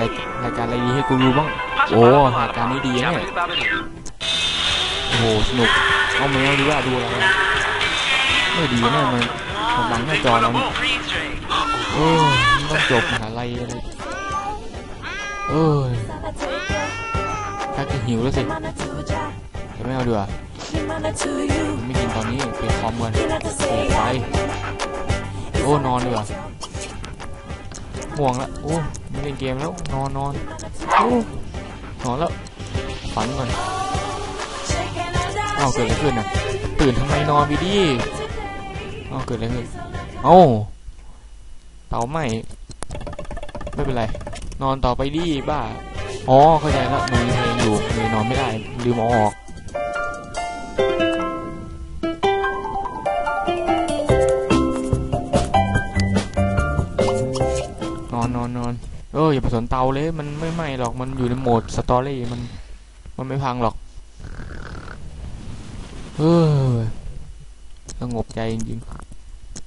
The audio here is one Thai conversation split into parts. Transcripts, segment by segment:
รายรายการอะไรดีให้กูรู้บ้าง โอ้รายการนี้ดีนะเนี่ยโอ้โหสนุกเอาแมวดีกว่าดูอะไรอะไม่ดีนะมันมันบังหน้าจอเราเนี่ยเออมันต้องจบมหาลัยอะไรเออถ้าจะหิวแล้วสิเดี๋ยวไม่เอาดีกว่าไม่กินตอนนี้เปลี่ยนคอมกันเปลี่ยนไฟโอ้นอนดีกว่าห่วงละโอ้ ไม่เล่นเกมแล้วนอนนอนโอ้นอนแล้วฝันก่อนเอ้าเกิดอะไรขึ้นอะตื่นทำไมนอนไปดิเอ้าเกิดอะไรขึ้นเอ้าเตาไหมไม่เป็นไร นอนต่อไปดิบ้าอ๋อเข้าใจแล้วมันมีเพลงอยู่เลยนอนไม่ได้ลืมอออก ออย่าไปสนเตาเลยมันไม่ไหม้หรอกมันอยู่ในโหมดสตอรี่มัน มันไม่พังหรอกเออสงบใจจริง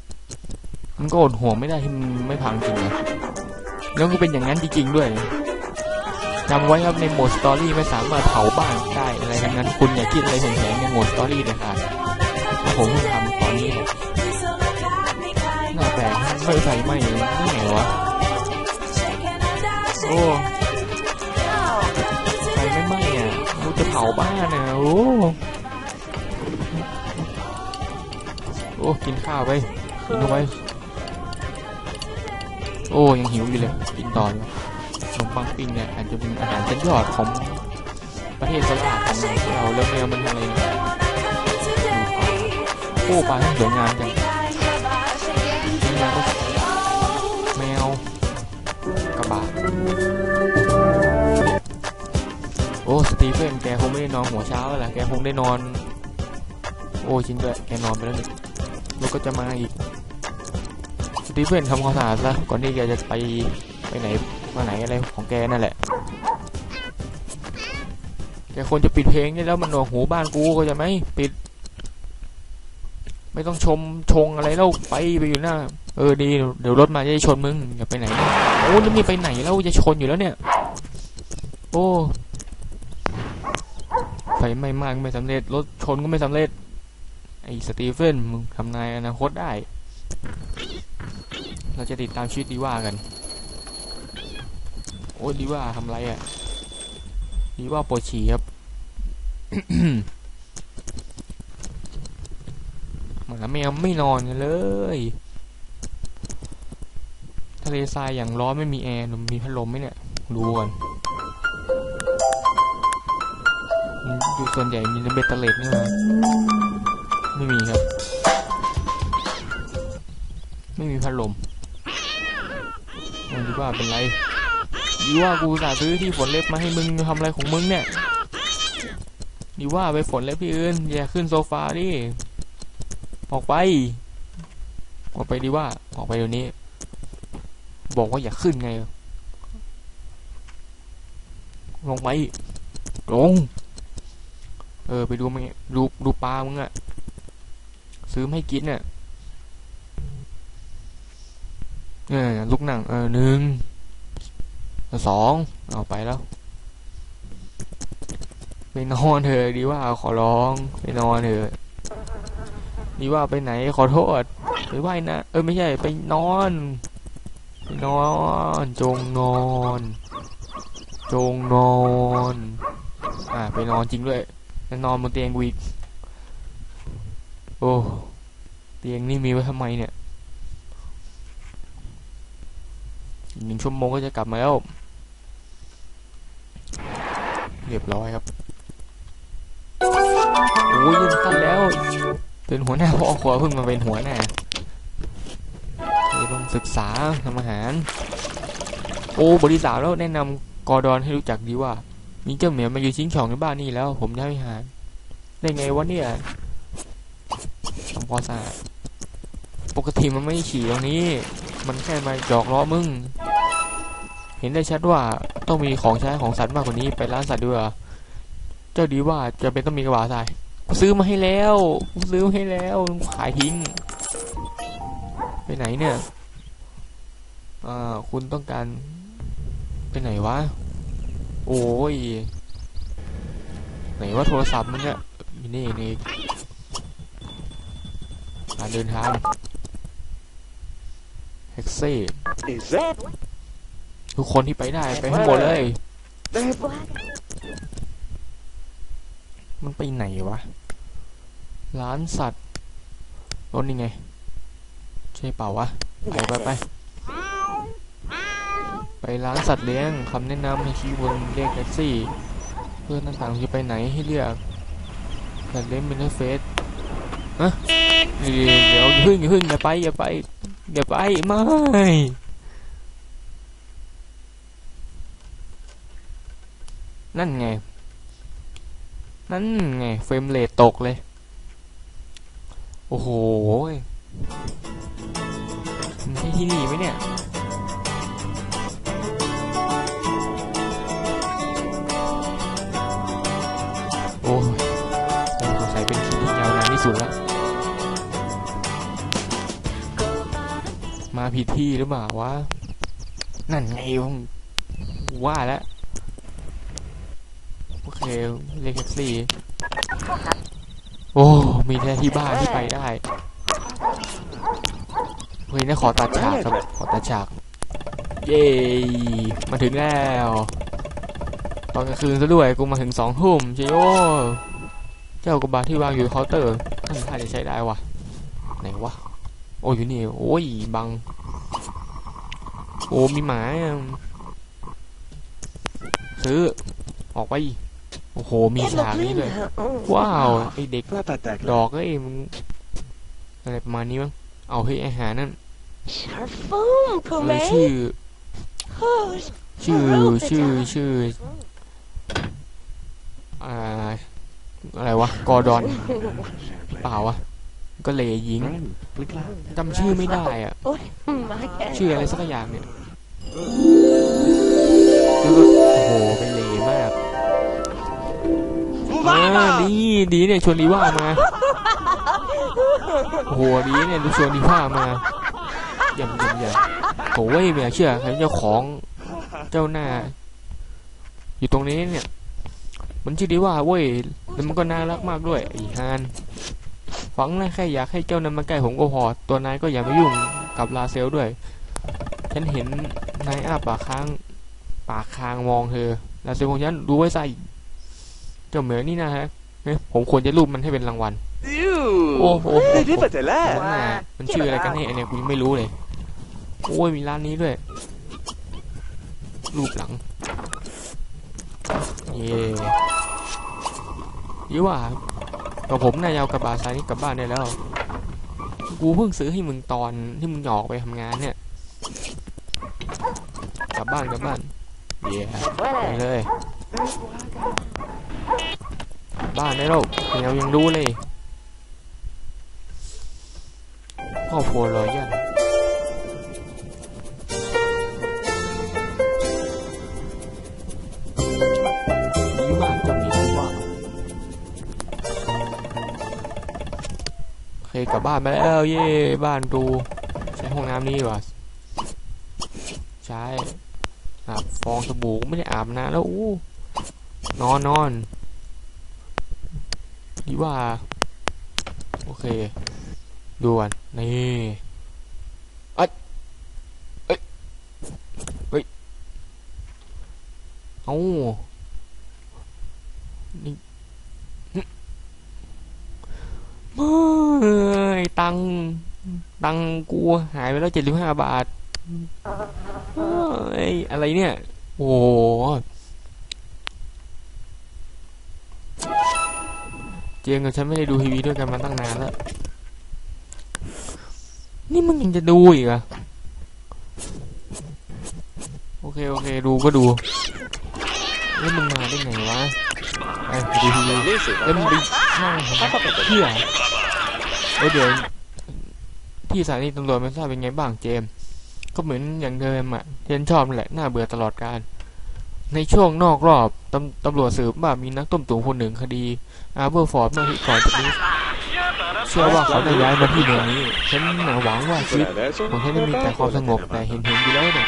ๆมันก็อดห่วงไม่ได้ที่มันไม่พังจริงเลยแล้วก็เป็นอย่างนั้นจริงๆด้วยจำไว้ครับในโหมดสตอรี่ไม่สามารถเผาบ้านได้อะไรทั้งนั้นคุณอย่าคิดอะไรแผงๆในโหมดสตอรี่เลยค่ะเพราะผมเพิ่งทำตอนนี้แหละน่าแปลกไม่ใส่ไหมนี่ไงวะ อ้ไฟไม่ไหม้อะกูจะเผาบ้านอะโอ้โอ้กินข้าวไปกินเข้าไปโอ้ยังหิวอยู่เลยกินต่อเลยขนมปังปิ้งเนี่ยอาจจะเป็นอาหารชั้นยอดของประเทศสลาดของเราแล้วแมวมันอะไรโอ้ปลาที่สวยงามจังนี่นะแโอ้สตีเฟนแกคงไม่ได้นอนหัวเช้าแล้วแหละแกคงได้นอน โอ้จริงด้วยแกนอนไปแล้วนี่แล้วก็จะมาอีกสตีเฟนทำความสะอาดซะก่อนที่แกจะไปไปไหนมาไหนอะไรของแกนั่นแหละแกควรจะปิดเพลงนี่แล้วมันหนวกหูบ้านกูก็จะไหมปิด ไม่ต้องชมชงอะไรแล้วไปไปอยู่หน้า เออดีเดี๋ยวรถมาจะได้ชนมึงอย่าไปไหน โอ้แล้วมีไปไหนแล้วจะชนอยู่แล้วเนี่ย โอ้ไฟไม้มากไม่สำเร็จ รถชนก็ไม่สำเร็จ ไอ้สตีเฟนมึงทำนายอนาคตได้ เราจะติดตามชีวิตดีว่ากัน โอ้ยดีว่าทำไรอะ่ะ ดีว่าปวดฉี่ครับเหมือนแมวไม่นอนกันเลย ทะเลทรายอย่างร้อนไม่มีแอร์มีพัดลมไหมเนี่ยดูก่อนดูส่วนใหญ่มีเบตเตอร์เลตนี่มาไม่มีครับ ไม่มีพัดลมมันดีว่าเป็นไรดีว่ากูสาซื้อที่ฝนเล็บมาให้มึงทำอะไรของมึงเนี่ยดีว่าไปฝนเล็บที่อื่นอย่าขึ้นโซฟาดิออกไป ออกไปดีว่าออกไปเดี๋ยวนี้ บอกว่าอย่าขึ้นไง ลงไปลง เออ ไปดูมึงดูดูปลามึงอะซื้อมาให้กินอะเออลูกหนัง เออหนึ่งสองเอาไปแล้วไปนอนเถอะดีว่าขอร้องไปนอนเถอะดีว่าไปไหนขอโทษไปไหว้นะเออไม่ใช่ไปนอนไป นอนจงนอน จงนอน อ่าไปนอนจริงด้วยนอนบนเตียงกูอีกโอ้เตียงนี่มีไว้ทำไมเนี่ยหนึ่งชั่วโมงก็จะกลับมาแล้วเรียบร้อยครับโอ้ยยืนขั้นแล้วเป็นหัวหน้าพ่อครัวเพิ่งมาเป็นหัวหน้า นี่ต้องศึกษาทำอาหาร โอ้บริษัทแล้วแนะนำกอร์ดอนให้รู้จักดีว่า มีเจ้าเหมียวมาอยู่ชิ้งช่องในบ้านนี่แล้ว ผมย้ายหาร ได้ไงวะเนี่ยทำความสะอาดปกติมันไม่ฉี่ตรงนี้ มันแค่มาหยอกล้อมึง เห็นได้ชัดว่าต้องมีของใช้ของสัตว์มากกว่านี้ไปร้านสัตว์ด้วยเจ้าดีว่าจะเป็นต้องมีกระบะทรายกูซื้อมาให้แล้วกูซื้อให้แล้วขายทิ้ง ไปไหนเนี่ยอ่าคุณต้องการ ไปไหนวะ โอ้ย ไหนว่าโทรศัพท์มึงเนี่ยมีนี่นี่การเดินทางแท็กซี่ทุกคนที่ไปได้ไปให้หมดเลย มันไปไหนวะ ร้านสัตว์รถนี่ไง ใช่เปล่าวะ ไปไปไปไปร้านสัตว์เลี้ยงคำแนะนำให้ชี้บนเรียกแท็กซี่ เพื่อนต่างๆจะไปไหนให้เลือกสัตว์เลี้ยงเป็นเฟสฮะเดี๋ยวเดี๋ยวอย่าพึ่งอย่าพึ่งอย่าไปอย่าไปอย่าไปไม่นั่นไง นั่นไง เฟรมเรทตกเลย โอ้โห ที่นี่ไหมเนี่ยโอ้ยสงสัยเป็นคลิปที่ยาวนานที่สุดล้วมาผิดที่หรือเปล่าวะ นั่นไงผมว่าแล้ว โอเค เรียกแท็กซี่ โอ้ มีแค่ที่บ้านที่ไปได้ ฮ้ยนี่ขอตัดฉากครับ ขอตัดฉาก เย้มาถึงแล้ว ตอนกลางคืนซะด้วย กูมาถึงสองทุ่มเจโยเจ้ากระบาที่วางอยู่เคาน์เตอร์ท่านท่าจะใช้ได้วะไหนวะ โอ้อยู่นี่ โอ้ยบัง โอ้มีหมาอะซื้อ ออกไป โอ้โห มีฉากนี้เลย ว้าว ไอเด็ก Not that that ดอกเอ้ยมึงอะไรประมาณนี้มั้ง เอาให้อาหารนั่น Sharfoon, อะไร Pume. ชื่อ Who's ชื่อ ชื่อ ชื่ออ่าอะไรวะ กอร์ดอน เปล่าวะ ก็เลยิง Run, blick loud. จำชื่อไม่ได้อะ Oh, my God. ชื่ออะไรสักอย่างเนี่ยแล้วก็โอ้โหไปเหลมากอ่าดีดีเนี่ยชวนลีว่ามาโอ้โหดีเนี่ยดูชวนลีว่ามา เยี่ยมเยี่ยมเยี่ยมโอ้ยไม่อยากเชื่อใครเป็นเจ้าของเจ้าหน้า อยู่ตรงนี้เนี่ย มันชื่อดีว่าเว้ยแล้วมันก็น่ารักมากด้วยไอ้ฮานฟังนะแค่อยากให้เจ้านั้นมาใกล้ผมก็พอ ตัวนายก็อย่ามายุ่งกับลาเซลด้วย ฉันเห็นนายอ้าปากค้าง ปากค้างมองเธอลาเซลของฉันรู้ไว้ใส่เจ้าเหมือนี่นะฮะเอ๊ะผมควรจะรูปมันให้เป็นรางวัล Ew. Oh, oh, oh, Hey, di oh. ba tala? ร้านน่ะมันชื่ออะไรกันแน่เนี่ยกูยังไม่รู้เลย โอ้ยมีร้านนี้ด้วยรูปหลังเย่ยี่ว่ากับผมนายเอากระบะทรายนี้กลับบ้านได้แล้ว กูเพิ่งซื้อให้มึงตอนที่มึงออกไปทำงานเนี่ยกลับบ้านกลับบ้านเย่ไปเลยบ้านได้แล้วเดี๋ยวยังรู้เลยครอบครัวรอยยัน เคกลับบ้านมาแล้วเย่บ้านดูใช้ห้องน้ำนี่วะใช้อาบฟองสบู่ก็ไม่ได้อาบนานแล้วอู้นอนนอนดีว่า โอเคดูกันนี่เอ้ยเอ้ยเฮ้ยเอา เอานี่ไม่ ตังตังกูหายไปแล้วเจ็ดสิบห้าบาทเฮ้อะไรเนี่ย โอ้โหเจงกับฉันไม่ได้ดูทีวีด้วยกันมาตั้งนานแล้ว นี่มึงยังจะดูอีกอะโอเค โอเค ดูก็ดูแล้วมึงมาได้ไงวะไอ้ดูทีวีแล้วมึงไปนั่งทำเพื่อเอ้ย เดี๋ยวที่สถานีตำรวจไม่ทราบเป็นไงบ้างเจม ก็เหมือนอย่างเดิมอะที่นชอบแหละ น่าเบื่อตลอดการ ในช่วงนอกรอบตำตำรวจสืบว่ามีนักต้มตุ๋นคนหนึ่งคดีอาร์เบอร์ฟอร์ดเมื่อที่ก่อนจากนี้เชื่อว่าเขาจะย้ายมาที่เมืองนี้ ฉันหวังว่าชีวิตผมแค่ได้มีแต่ความสงบแต่เห็นเห็นอยู่แล้วเนี่ย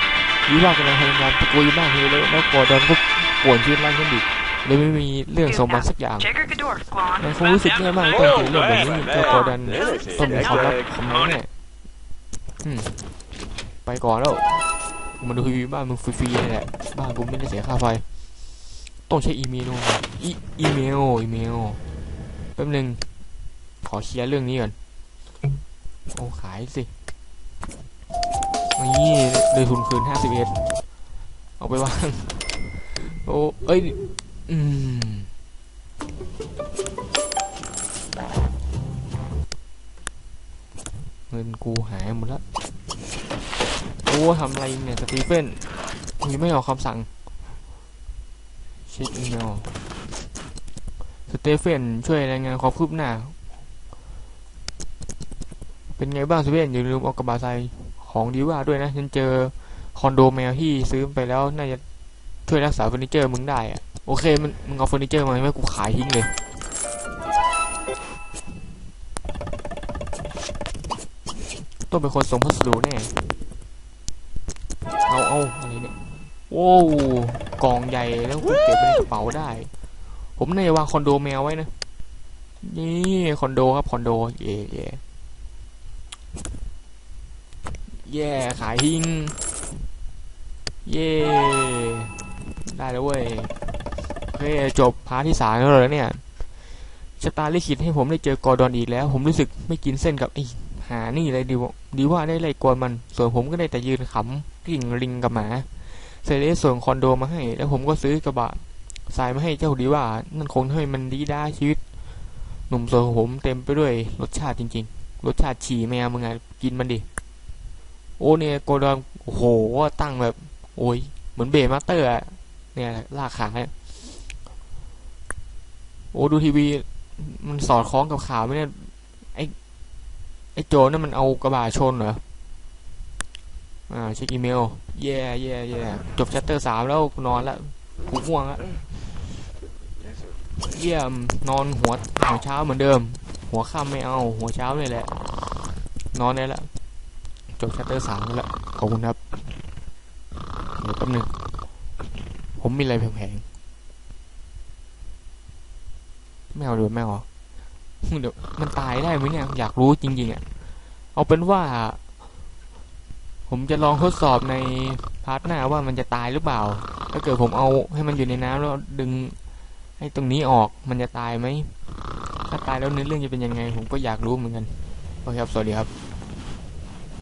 วิว่ากำลังพยายามตะกนอยู่บ้านเฮเลยแล้วกอดอนก็ป่วนชีวิตร่างขึ้นดิ เลยไม่มีเรื่องสมบัติสักอย่าง Checker Gador, squad. มันคงรู้สึกแย่มากต้องเจอเรื่องแบบนี้เจ้ากอดันต้องมีความลับของมันแน่อืมไปก่อนแล้วกูมาดูทีวีบ้านมึงฟรีๆนี่แหละบ้านกูไม่ได้เสียค่าไฟ ต้องใช้อีเมลอีอีเมลอีเมลแป๊บนึงขอเคลียร์เรื่องนี้ก่อนโอ้ขายสินี่เลยทุนคืนห้าสิบเอ็ดเอาไปวางโอ้เอ้ย อืม เงินกูหายหมดแล้วโอ้ทำอะไรเนี่ยสตีเฟนมึงยังไม่ออกคำสั่ง เช็คอีเมลสเตเฟนช่วยรายงานความคืบหน้า เป็นไงบ้างสเตเฟนอย่าลืมเอากระบะทรายของดีว่าด้วยนะ ฉันเจอคอนโดแมวที่ซื้อไปแล้ว น่าจะช่วยรักษาเฟอร์นิเจอร์มึงได้อะ โอเคมันมึงเอาเฟอร์นิเจอร์มาให้กูขายทิ้งเลย ต้องเป็นคนส่งพัสดุแน่ เอาเอาอะไรเนี่ยโอ้วกล่องใหญ่แล้วกูเก็บไว้ในกระเป๋าได้ ผมน่าจะวางคอนโดแมวไว้นะ นี่คอนโดครับคอนโด เย่เย่แย่ขายทิ้ง เย่ได้แล้วเว้ย โอเคจบพาร์ทที่สามแล้วเรอเนี่ยชะตาลิขิตให้ผมได้เจอกอดอนอีกแล้ว ผมรู้สึกไม่กินเส้นกับไอ้หานี่เลยดีว่าดีว่าได้ไล่กวนมัน ส่วนผมก็ได้แต่ยืนขำกิ่งลิงกับหมาเซเลสส่งคอนโดมาให้ แล้วผมก็ซื้อกระบะสายมาให้เจ้าดีว่านั่นคงให้มันดีด้าชีวิต หนุ่มโสดของผมเต็มไปด้วยรสชาติจริง ๆ รสชาติฉี่แมวมึงไงกินมันดิ โอ้เนี่ยโกดอนโอ้โหตั้งแบบ โอ้ยเหมือนเบมาสเตอร์เนี่ยลากขาเนี่ย โอ้ดูทีวี มันสอดคล้องกับข่าวไหมเนี่ยไอ้โจนั่นมันเอากระบะชนเหรออ่าเช็คอีเมลแย่แย่แย่จบชัตเตอร์สามแล้วกูนอนแล้วกูง่วงแล้วเยี่ยมนอนหัวหัวเช้าเหมือนเดิม หัวค่ำไม่เอา หัวเช้าเลยแหละ นอนได้แล้วจบชัตเตอร์สามแล้วขอบคุณครับเดี๋ยวแป๊บนึงผมมีอะไรแผงๆ ไม่เอาดูไม่เอาเดี๋ยวมันตายได้ไหมเนี่ย อยากรู้จริงๆอะ เอาเป็นว่า ผมจะลองทดสอบในพาร์ทหน้าว่ามันจะตายหรือเปล่า ถ้าเกิดผมเอาให้มันอยู่ในน้ำแล้วดึงให้ตรงนี้ออกมันจะตายไหม ถ้าตายแล้วเนื้อเรื่องจะเป็นยังไง ผมก็อยากรู้เหมือนกัน โอเคครับ สวัสดีครับ